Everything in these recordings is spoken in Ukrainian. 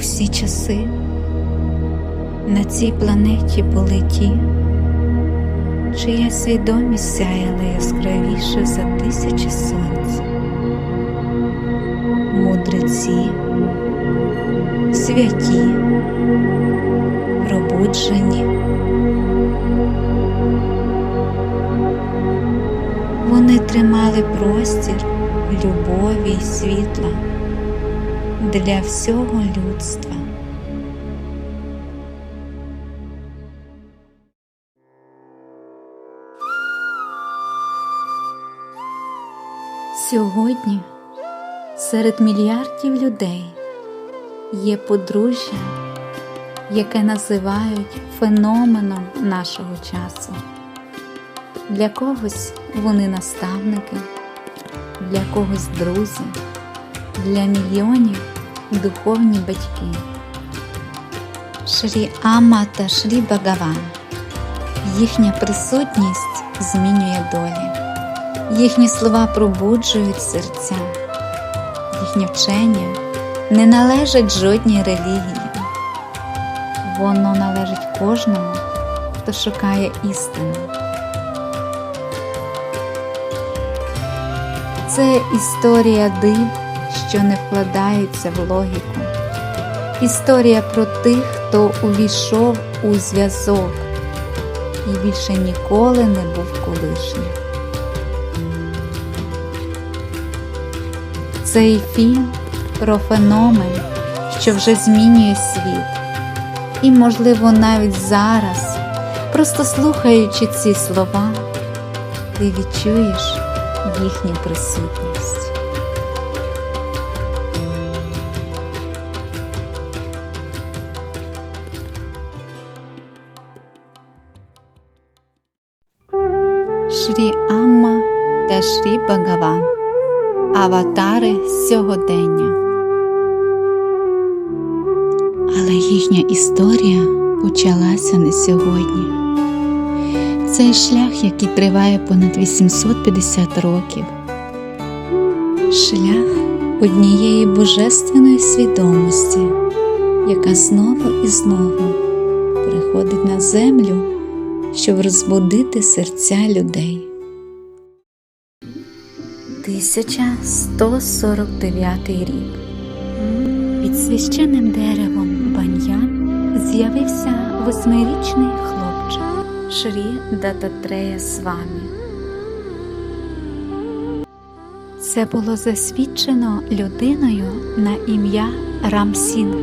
Всі часи. На цій планеті були ті, чия свідомість сяяла яскравіше за тисячі сонць, мудреці, святі, пробуджені. Вони тримали простір любові й світла для всього людства. Сьогодні серед мільярдів людей є подружжя, яке називають феноменом нашого часу. Для когось вони наставники, для когось друзі, для мільйонів духовні батьки. Шрі Ама та Шрі Багаван. Їхня присутність змінює долі. Їхні слова пробуджують серця, їхнє вчення не належить жодній релігії. Воно належить кожному, хто шукає істину. Це історія див, що не вкладаються в логіку. Історія про тих, хто увійшов у зв'язок і більше ніколи не був колишнім. Цей фільм про феномен, що вже змінює світ. І, можливо, навіть зараз, просто слухаючи ці слова, ти відчуєш їхню присутність. Шрі Багаван Аватари сьогодення. Але їхня історія почалася не сьогодні. Цей шлях, який триває понад 850 років, шлях однієї божественної свідомості, яка знову і знову приходить на землю, щоб розбудити серця людей. 1149 рік. Під священним деревом баньян з'явився восьмирічний хлопчик Шрі Дататрея Свамі. Це було засвідчено людиною на ім'я Рамсін.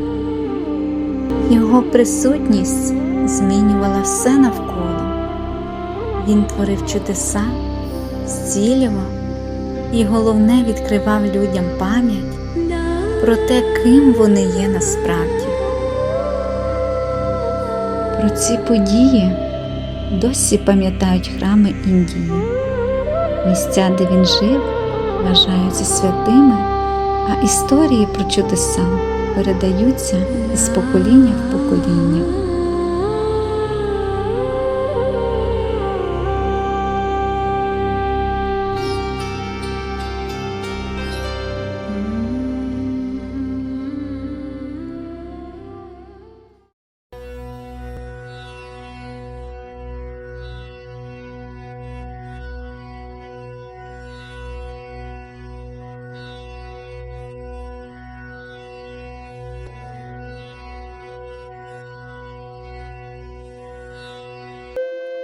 Його присутність змінювала все навколо. Він творив чудеса, зцілював і головне відкривав людям пам'ять про те, ким вони є насправді. Про ці події досі пам'ятають храми Індії. Місця, де він жив, вважаються святими, а історії про чудеса передаються із покоління в покоління. –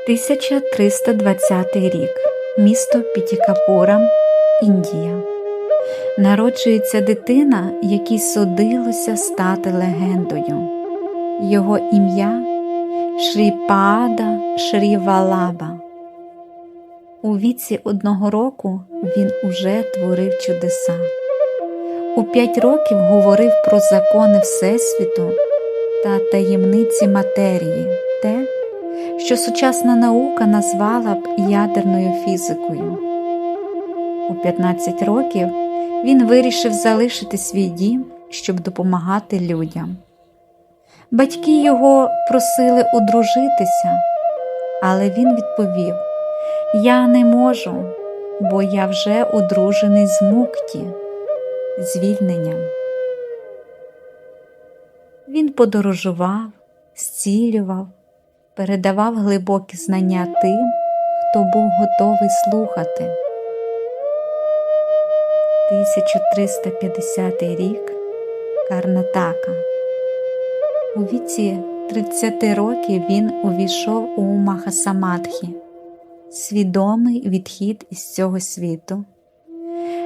1320 рік. Місто Пітікапура, Індія. Народжується дитина, якій судилося стати легендою. Його ім'я Шріпада Шрівалаба. У віці одного року він уже творив чудеса. У п'ять років говорив про закони Всесвіту та таємниці матерії, те, що сучасна наука назвала б ядерною фізикою. У 15 років він вирішив залишити свій дім, щоб допомагати людям. Батьки його просили одружитися, але він відповів: Я не можу, бо я вже одружений з мукті, звільненням. Він подорожував, зцілював, передавав глибокі знання тим, хто був готовий слухати. 1350 рік Карнатака. У віці 30 років він увійшов у Махасамадхі, свідомий відхід із цього світу,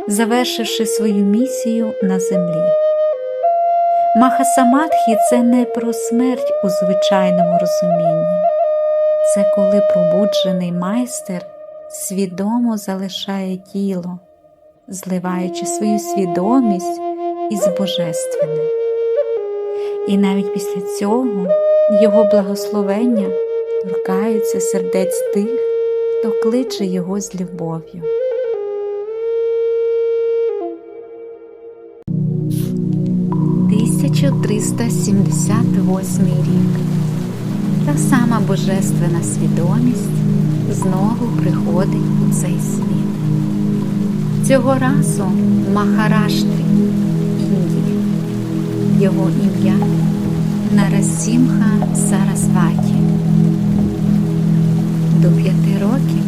завершивши свою місію на землі. Махасамадхі це не про смерть у звичайному розумінні, це коли пробуджений майстер свідомо залишає тіло, зливаючи свою свідомість із божественним. І навіть після цього його благословення торкаються сердець тих, хто кличе його з любов'ю. «1378 рік. Та сама божественна свідомість знову приходить у цей світ. Цього разу Махараштрі, Індії. Його ім'я Нарасімха Сарасваті. До п'яти років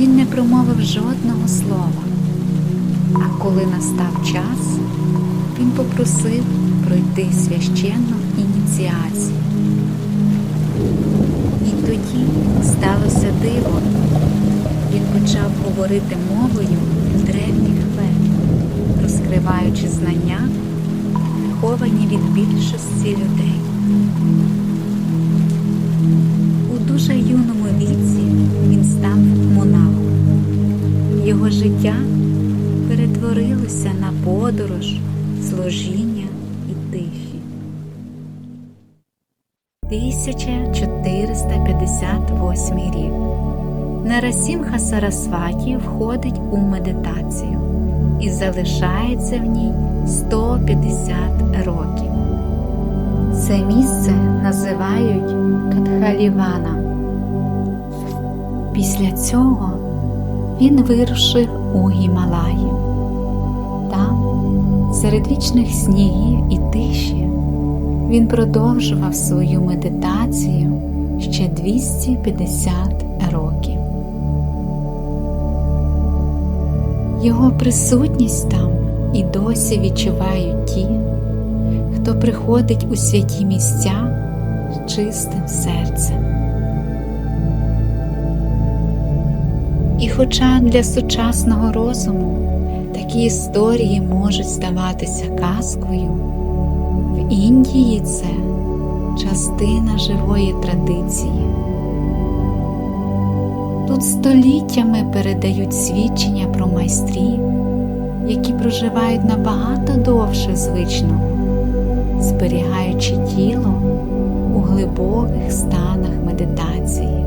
він не промовив жодного слова, а коли настав час, він попросив пройти священну ініціацію. І тоді сталося диво. Він почав говорити мовою древніх вед, розкриваючи знання, ховані від більшості людей. У дуже юному віці він став монахом. Його життя перетворилося на подорож, служіння 1458 рік. Нарасімха Сарасваті входить у медитацію і залишається в ній 150 років. Це місце називають Катхалівана. Після цього він вирушив у Гімалаї. Там, серед вічних снігів і тиші, він продовжував свою медитацію ще 250 років. Його присутність там і досі відчувають ті, хто приходить у святі місця з чистим серцем. І хоча для сучасного розуму такі історії можуть здаватися казкою, Індії це частина живої традиції. Тут століттями передають свідчення про майстрів, які проживають набагато довше звичного, зберігаючи тіло у глибоких станах медитації.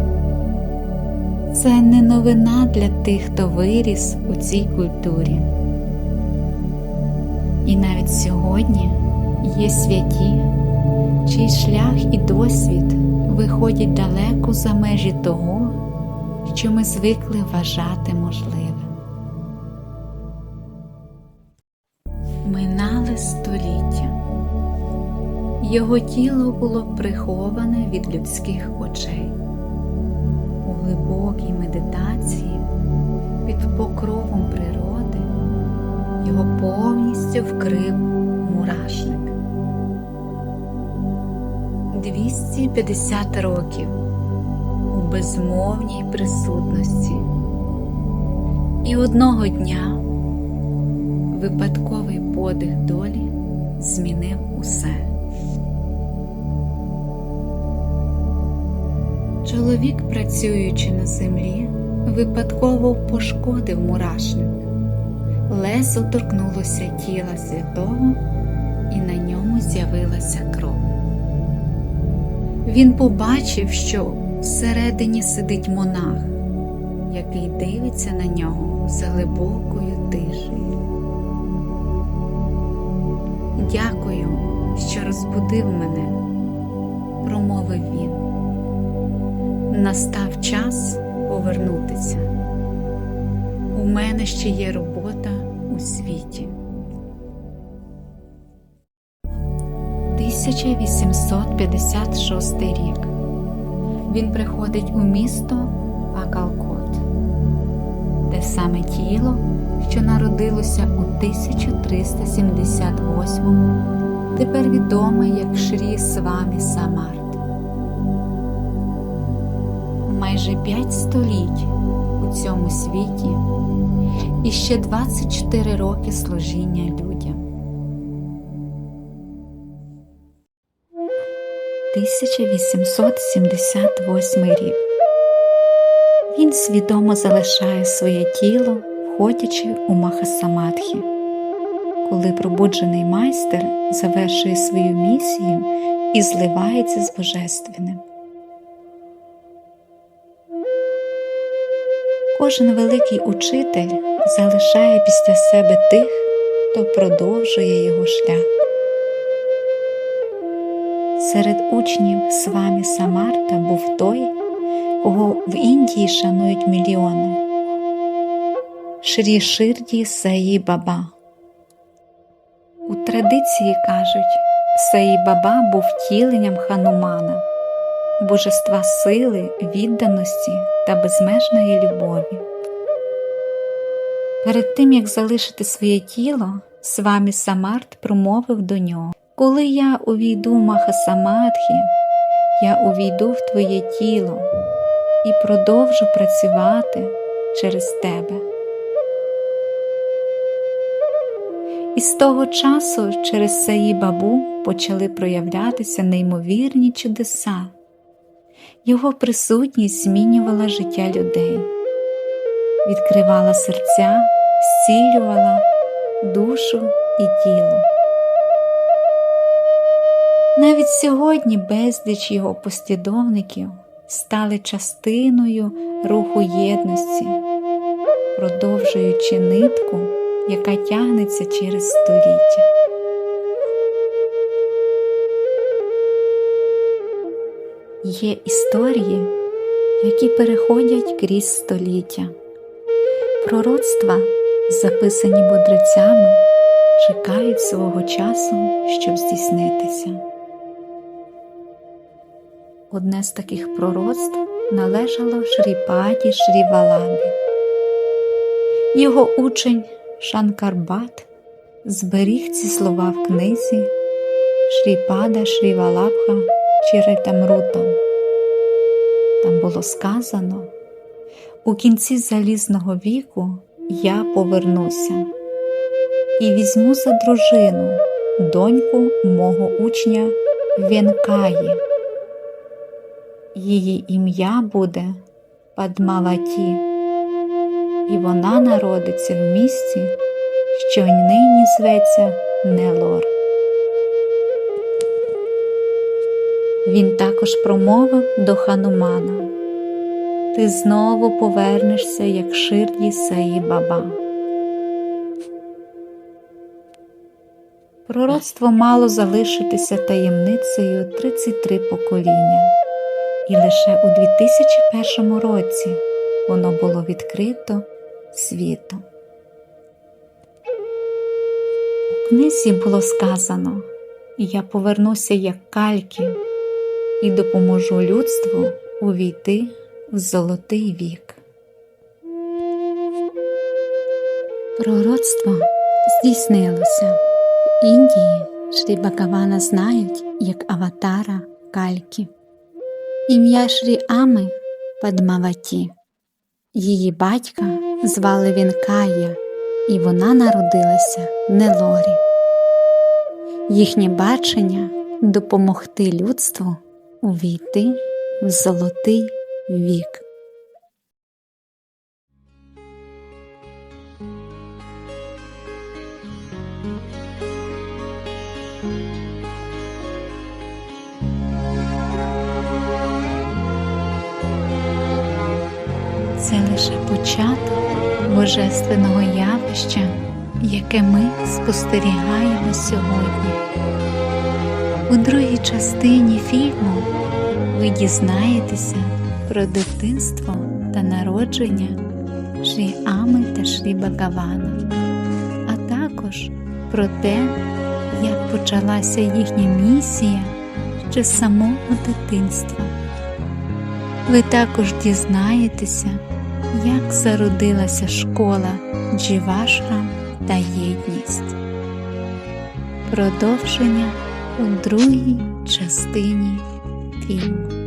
Це не новина для тих, хто виріс у цій культурі. І навіть сьогодні є святі, чий шлях і досвід виходять далеко за межі того, що ми звикли вважати можливим. Минали століття. Його тіло було приховане від людських очей. У глибокій медитації під покровом природи його повністю вкрив мурашник. 250 років у безмовній присутності. І одного дня випадковий подих долі змінив усе. Чоловік, працюючи на землі, випадково пошкодив мурашник. Лесо торкнулося тіла святого, і на ньому з'явилася кров. Він побачив, що всередині сидить монах, який дивиться на нього з глибокою тишею. Дякую, що розбудив мене, промовив він. Настав час повернутися. У мене ще є робота у світі. 1856 рік. Він приходить у місто Акалкот, те саме тіло, що народилося у 1378 тепер відоме як Шрі Свамі Самарт. Майже п'ять століть у цьому світі і ще 24 роки служіння людям. 1878 рік. Він свідомо залишає своє тіло, входячи у Махасамадхі. Коли пробуджений майстер завершує свою місію і зливається з Божественним. Кожен великий учитель залишає після себе тих, хто продовжує його шлях. Серед учнів Свамі Самарта був той, кого в Індії шанують мільйони Шрі Ширді Саї Баба. У традиції кажуть, Саї Баба був втіленням ханумана, божества сили, відданості та безмежної любові. Перед тим як залишити своє тіло, Свамі Самарт промовив до нього Коли я увійду Махасамадхі, я увійду в твоє тіло і продовжу працювати через тебе. І з того часу через Саї Бабу почали проявлятися неймовірні чудеса. Його присутність змінювала життя людей, відкривала серця, зцілювала душу і тіло. Навіть сьогодні безліч його послідовників стали частиною руху єдності, продовжуючи нитку, яка тягнеться через століття. Є історії, які переходять крізь століття, пророцтва, записані мудрецями, чекають свого часу, щоб здійснитися. Одне з таких пророцтв належало Шріпаді Шрівалабі. Його учень Шанкарбат зберіг ці слова в книзі Шріпада Шрівалабха Чиритамрутам. Там було сказано у кінці залізного віку я повернуся і візьму за дружину доньку мого учня Венкаї. Її ім'я буде Падмаваті, і вона народиться в місті, що нині зветься Нелор. Він також промовив до Ханумана Ти знову повернешся, як ширді Саї Баба. Пророцтво мало залишитися таємницею 33 покоління, і лише у 2001 році воно було відкрито світу. У книзі було сказано Я повернуся як кальки і допоможу людству увійти в золотий вік. Пророцтво здійснилося. В Індії Шрі Бакавана знають як аватара Калькі. Ім'я Шрі Ами Падмаваті. Її батька звали Вінкая, і вона народилася в Нелорі. Їхнє бачення допомогти людству увійти в золотий вік. Початок божественного явища, яке ми спостерігаємо сьогодні. У другій частині фільму ви дізнаєтеся про дитинство та народження Шрі Ами та Шрі Багавана, а також про те, як почалася їхня місія ще з самого дитинства. Ви також дізнаєтеся, як зародилася школа дживашрам та єдність. Продовження у другій частині фільму.